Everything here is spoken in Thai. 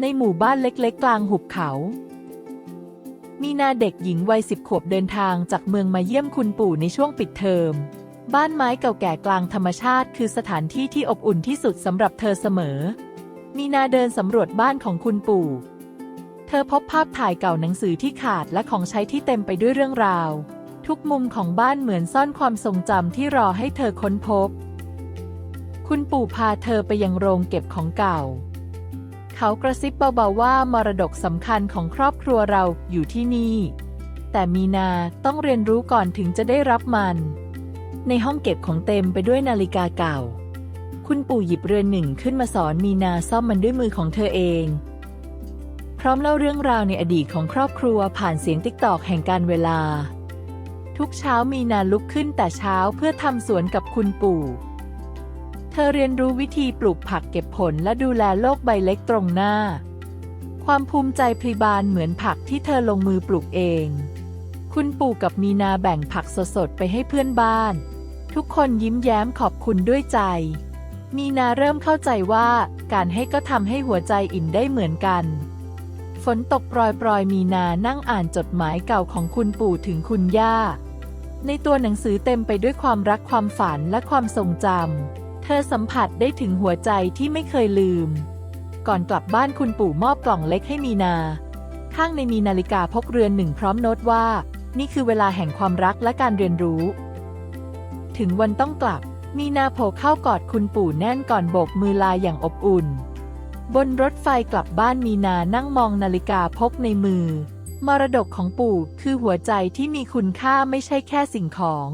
ในหมู่บ้านเล็กๆ กลางหุบเขา มีนาเด็กหญิงวัยสิบขวบเดินทางจากเมืองมาเยี่ยมคุณปู่ในช่วงปิดเทอม บ้านไม้เก่าแก่กลางธรรมชาติคือสถานที่ที่อบอุ่นที่สุดสำหรับเธอเสมอ มีนาเดินสำรวจบ้านของคุณปู่ เธอพบภาพถ่ายเก่าหนังสือที่ขาดและของใช้ที่เต็มไปด้วยเรื่องราว ทุกมุมของบ้านเหมือนซ่อนความทรงจำที่รอให้เธอค้นพบ คุณปู่พาเธอไปยังโรงเก็บของเก่า เขากระซิบเบาๆว่ามรดกสำคัญของครอบครัวเราอยู่ที่นี่ แต่มีนาต้องเรียนรู้ก่อนถึงจะได้รับมัน ในห้องเก็บของเต็มไปด้วยนาฬิกาเก่า คุณปู่หยิบเรือนหนึ่งขึ้นมาสอนมีนาซ่อมมันด้วยมือของเธอเอง พร้อมเล่าเรื่องราวในอดีตของครอบครัวผ่านเสียงติ๊กตอกแห่งการเวลา ทุกเช้ามีนาลุกขึ้นแต่เช้าเพื่อทำสวนกับคุณปู่ ธอเรียนรู้วิธีปลูกผักเก็บผลและดูแลโลกใบเล็กตรงหน้า ความภูมิใจพลีบานเหมือนผักที่เธอลงมือปลูกเอง คุณปู่กับมีนาแบ่งผักสดๆ ไปให้เพื่อนบ้าน ทุกคนยิ้มแย้มขอบคุณด้วยใจ มีนาเริ่มเข้าใจว่าการให้ก็ทำให้หัวใจอิ่มได้เหมือนกัน ฝนตกปรอยๆ มีนานั่งอ่านจดหมายเก่าของคุณปู่ถึงคุณย่า ในตัวหนังสือเต็มไปด้วยความรักความฝันและความทรงจำ เธอสัมผัสได้ถึงหัวใจที่ไม่เคยลืม ก่อนกลับบ้านคุณปู่มอบกล่องเล็กให้มีนา ข้างในมีนาฬิกาพกเรือนหนึ่งพร้อมโน้ตว่า นี่คือเวลาแห่งความรักและการเรียนรู้ ถึงวันต้องกลับ มีนาโผล่เข้ากอดคุณปู่แน่นก่อนโบกมือลาอย่างอบอุ่น บนรถไฟกลับบ้านมีนานั่งมองนาฬิกาพกในมือ มรดกของปู่คือหัวใจที่มีคุณค่าไม่ใช่แค่สิ่งของ